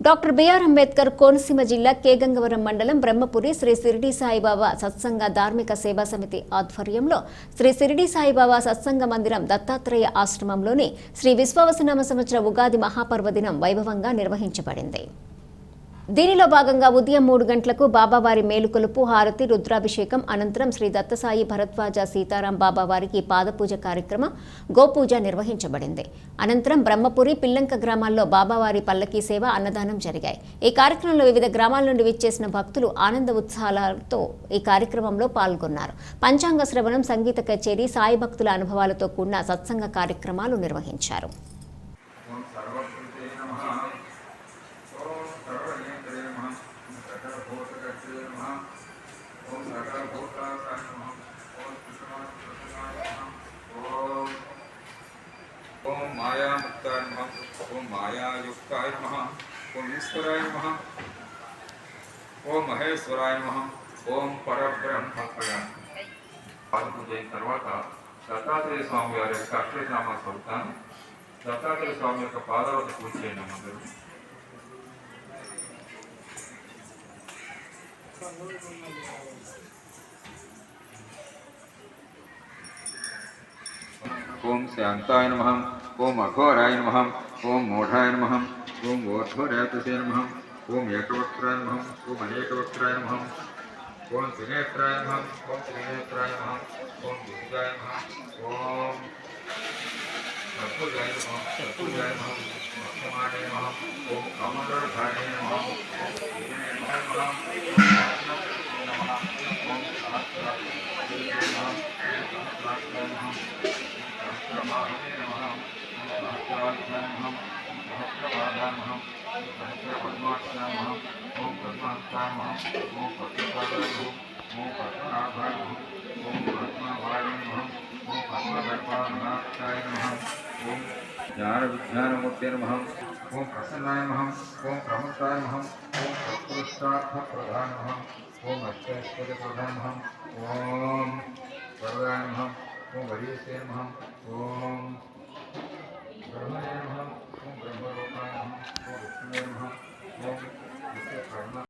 Doctor BR Ambedkar Konaseema జిల్లా కేగంగవరం మండలం బ్రహ్మపురి శ్రీ సిరిడి సాయిబాబా సత్సంగ ధార్మిక సేవా సమితి ఆధ్వర్యంలో శ్రీ సిరిడి సాయిబాబా సత్సంగ మందిరం దత్తాత్రేయ ఆశ్రమంలోని శ్రీ విశ్వవసనామ సంవత్సర ఉగాది మహాపర్వదినం వైభవంగా నిర్వహించబడింది. దీనిలో భాగంగా ఉదయం మూడు గంటలకు బాబావారి మేలుకొలుపు హారతి రుద్రాభిషేకం అనంతరం శ్రీ దత్తసాయి భరద్వాజ సీతారాం బాబావారికి పాదపూజ కార్యక్రమం గోపూజ నిర్వహించబడింది. అనంతరం బ్రహ్మపురి పిల్లంక గ్రామాల్లో బాబావారి పల్లకీ సేవ అన్నదానం జరిగాయి. ఈ కార్యక్రమంలో వివిధ గ్రామాల నుండి విచ్చేసిన భక్తులు ఆనంద ఉత్సాహాలతో ఈ కార్యక్రమంలో పాల్గొన్నారు. పంచాంగ శ్రవణం సంగీత కచేరీ సాయి భక్తుల అనుభవాలతో కూడిన సత్సంగ కార్యక్రమాలు నిర్వహించారు. నమః ఓం మాయాయుక్తాయ నమః ఓం ఈశ్వరాయ నమః ఓం మహేశ్వరాయ నమః ఓం పరబ్రహ్మ పాల్పూజ అయిన తర్వాత దత్తాత్రేయ స్వామి వారి యొక్క అక్షరనామా చదువుతాను దత్తాత్రేయ స్వామి యొక్క పాదాలకు పూజ చేయండి అందరూ ఓం శాంతాయ నమ ఓం అఘోరాయ నమ ओम मूढ़ाय नम ओं ओर्ध्वरातसे नम ओम एकवक्त्राय नम ओम अनेकवक्त्राय नम ओम त्रिनेत्राय नम ओम त्रिनेत्राय नम ओम दुर्गाय नम ओम नम नम नम नम सहस्रवाद्याहम सहस्रपादाहम सहस्रपद्माक्षाहम ओम पद्माक्षाहम ओम पद्मसागरहम ओम पद्मनाभाहम ओम पद्मवायुहम ओम पद्मदर्पानाक्षाय नमः ओम ज्ञानविज्ञानमूर्तिर्महम् ओम ప్రధాన నమ ఓం అష్టైశ్వర్య ప్రధాన నమ ఓం వరదాయ నమ ఓం వరీశే నమ బ్రహ్మరూపాయ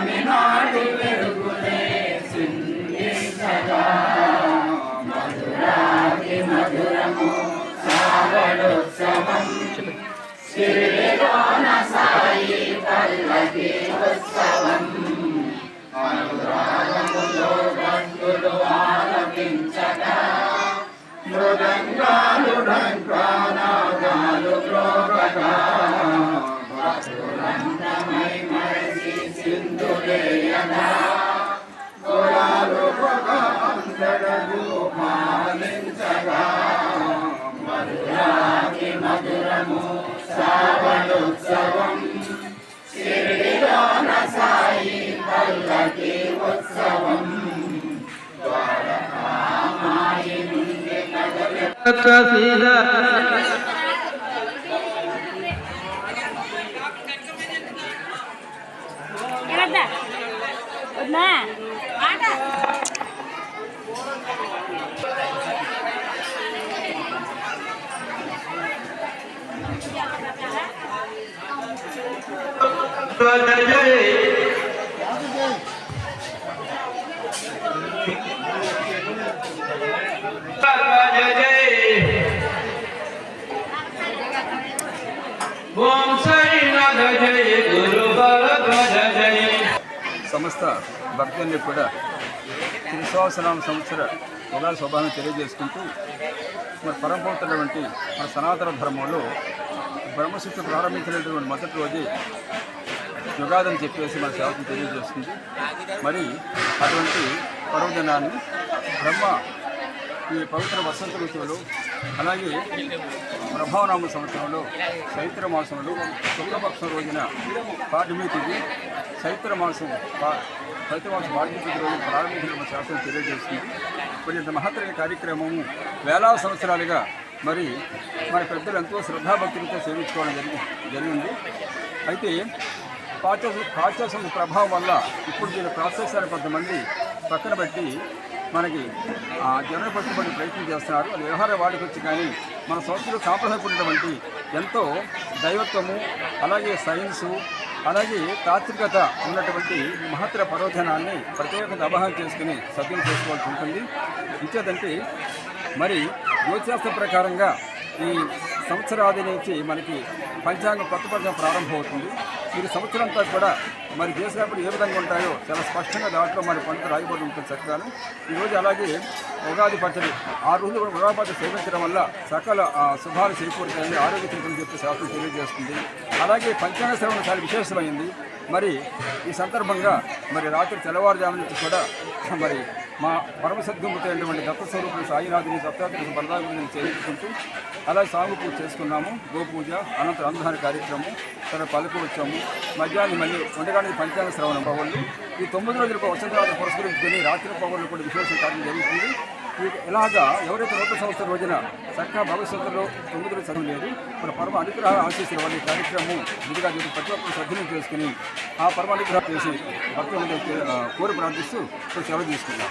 Amen. ఉత్సవం షిరిడిలోన సాయి పల్లకి ఉత్సవం వద్దా Yeah. సంస్థ సమస్త భక్తుల్ని కూడా త్రిశోసనామ సంవత్సర ఉగాది స్వభావం తెలియజేసుకుంటూ మరి పరమపవిత్రటువంటి మన సనాతన ధర్మంలో బ్రహ్మశిక్ష ప్రారంభించినటువంటి మొదటి రోజే యుగాదని చెప్పేసి మన సేవకు తెలియజేస్తుంది. మరి అటువంటి పర్వదినాన్ని బ్రహ్మ ఈ పవిత్ర వసంత ఋతువులో అలాగే ప్రభావనామ సంవత్సరంలో చైత్ర మాసంలో శుక్లపక్షం రోజున పాఠమీ తిథి చైత్ర మాసం చైత్ర మాసం పాఠమీ రోజున ప్రారంభించిన మన శాస్త్రం తెలియజేస్తుంది. మరి ఇంత మహత్తరైన కార్యక్రమము వేల సంవత్సరాలుగా మరి మన పెద్దలు ఎంతో శ్రద్ధాభక్తులతో సేవించుకోవడం జరిగి జరిగింది. అయితే పాఠ్య పాఠ్యాసం ప్రభావం వల్ల ఇప్పుడు దీని ప్రాసెసర్ కొంతమంది పక్కన పెట్టి మనకి ఆ, ప్రయత్నం చేస్తున్నారు. అది వ్యవహార వాడికి వచ్చి కానీ మన సంస్కృతి సాంప్రదాయకున్నటువంటి ఎంతో దైవత్వము అలాగే సైన్సు అలాగే తాత్వికత ఉన్నటువంటి మహత్తర పర్వదినాన్ని ప్రత్యేకంగా అవగాహన చేసుకుని సద్వినియోగం చేసుకోవాల్సి ఉంటుంది. ఇచ్చేదంటే మరి యోగశాస్త్ర ప్రకారంగా ఈ సంవత్సరాది నుంచి మనకి పంచాంగం కొత్త పంచాంగం ప్రారంభమవుతుంది. మీరు సంవత్సరం అంతా కూడా మరి దేశవ్యాప్తంగా ఏ విధంగా ఉంటాయో చాలా స్పష్టంగా దాంట్లో మరి పంట రాయబడి ఉంటుంది చక్కగాను. ఈరోజు అలాగే ఉగాది పచ్చడి ఆ రోజు కూడా ఉగాది పచ్చడి సేవించడం వల్ల సకల శుభాలు చేకూరుతాయని ఆరోగ్య తీర్థం చెప్పి శాస్త్రం తెలియజేస్తుంది. అలాగే పంచాంగ శ్రవణం చాలా విశేషమైంది. మరి ఈ సందర్భంగా మరి రాత్రి తెల్లవారుజాము నుంచి కూడా మరి మా పరమసద్గుమైనటువంటి దత్త స్వరూపుడు సాయినాథుని దత్తాత్రేయ బలదాగుని చేయించుకుంటూ అలా సాగు పూజ చేసుకున్నాము. గోపూజ అనంతరం అందహార కార్యక్రమం తర్వాత పలుకు వచ్చాము. మధ్యాహ్నం మళ్ళీ ఉండగానే పంచాంగ శ్రవణం. పవళ్ళు ఈ తొమ్మిది రోజులకు వసంతరాలు పురస్కరించుకొని రాత్రి పవళ్ళు కూడా విశేష కార్యం జరుగుతుంది. ఇలాగా ఎవరైతే నూతన సంవత్సరం రోజున చక్కగా భవిష్యత్తులో తొమ్మిదిలో రోజులు చదువు లేదు మన పరమ అనుగ్రహ ఆశీస్సుల వారి కార్యక్రమం ఇదిగా చెప్పి ప్రతి ఒక్కరు సద్వినియోగం చేసుకుని ఆ పరమ అనుగ్రహం చేసి భక్తులు కోరి ప్రార్థిస్తూ సెలవు తీసుకున్నాం